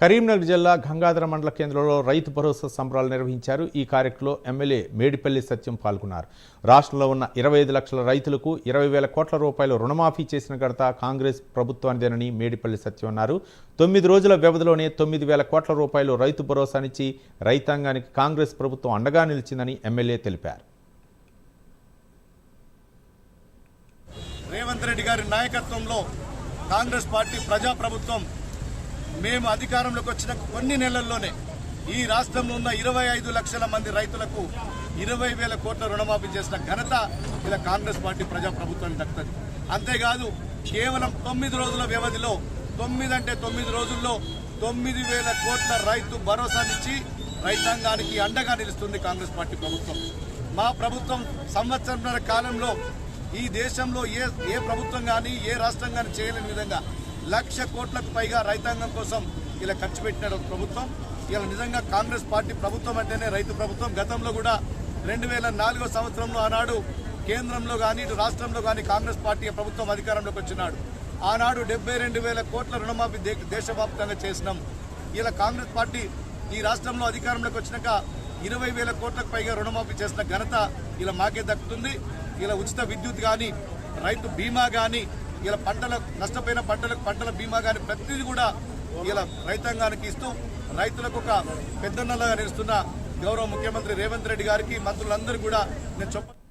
కరీంనగర్ జిల్లా గంగాధర మండల కేంద్రంలో రైతు భరోసా సంబరాలు నిర్వహించారు. ఈ కార్యక్రమంలో ఎమ్మెల్యే మేడిపల్లి సత్యం పాల్గొన్నారు. రాష్ట్రంలో ఉన్న ఇరవై ఐదు లక్షల రైతులకు ఇరవై వేల కోట్ల రూపాయలు రుణమాఫీ చేసిన ఘనత కాంగ్రెస్ ప్రభుత్వానిదేనని మేడిపల్లి సత్యం అన్నారు. తొమ్మిది రోజుల వ్యవధిలోనే తొమ్మిది వేల కోట్ల రూపాయలు రైతు భరోసానిచ్చి రైతాంగానికి కాంగ్రెస్ ప్రభుత్వం అండగా నిలిచిందని ఎమ్మెల్యే తెలిపారు. రేవంత్ రెడ్డి గారి నాయకత్వంలో కాంగ్రెస్ పార్టీ ప్రజాప్రభుత్వం మేము అధికారంలోకి వచ్చిన కొన్ని నెలల్లోనే ఈ రాష్ట్రంలో ఉన్న ఇరవై ఐదు లక్షల మంది రైతులకు ఇరవై వేల కోట్ల రుణమాఫీ చేసిన ఘనత ఇలా కాంగ్రెస్ పార్టీ ప్రజాప్రభుత్వానికి దక్కుతుంది. అంతేకాదు కేవలం తొమ్మిది రోజుల వ్యవధిలో తొమ్మిది అంటే తొమ్మిది రోజుల్లో తొమ్మిది వేల కోట్ల రైతు భరోసానిచ్చి రైతాంగానికి అండగా నిలుస్తుంది కాంగ్రెస్ పార్టీ ప్రభుత్వం. మా ప్రభుత్వం సంవత్సరంన్నర కాలంలో ఈ దేశంలో ఏ ఏ ప్రభుత్వం కానీ ఏ రాష్ట్రం కానీ చేయలేని విధంగా లక్ష కోట్లకు పైగా రైతాంగం కోసం ఇలా ఖర్చు పెట్టిన ప్రభుత్వం. ఇలా నిజంగా కాంగ్రెస్ పార్టీ ప్రభుత్వం అంటేనే రైతు ప్రభుత్వం. గతంలో కూడా రెండు వేల నాలుగో సంవత్సరంలో ఆనాడు కేంద్రంలో కానీ ఇటు రాష్ట్రంలో కానీ కాంగ్రెస్ పార్టీ ప్రభుత్వం అధికారంలోకి వచ్చినాడు. ఆనాడు డెబ్బై రెండు వేల కోట్ల రుణమాఫీ దేశవ్యాప్తంగా చేసినాం. ఇలా కాంగ్రెస్ పార్టీ ఈ రాష్ట్రంలో అధికారంలోకి వచ్చినాక ఇరవై వేల కోట్లకు పైగా రుణమాఫీ చేసిన ఘనత ఇలా మాకే దక్కుతుంది. ఇలా ఉచిత విద్యుత్ కానీ రైతు బీమా కానీ ఇలా పంటల నష్టపోయిన పంటలకు పంటల బీమా కానీ ప్రతిదీ కూడా ఇలా రైతాంగానికి ఇస్తూ రైతులకు ఒక పెద్దన్నలాగా నిలుస్తున్న గౌరవ ముఖ్యమంత్రి రేవంత్ రెడ్డి గారికి మంత్రులందరూ కూడా నేను చెప్ప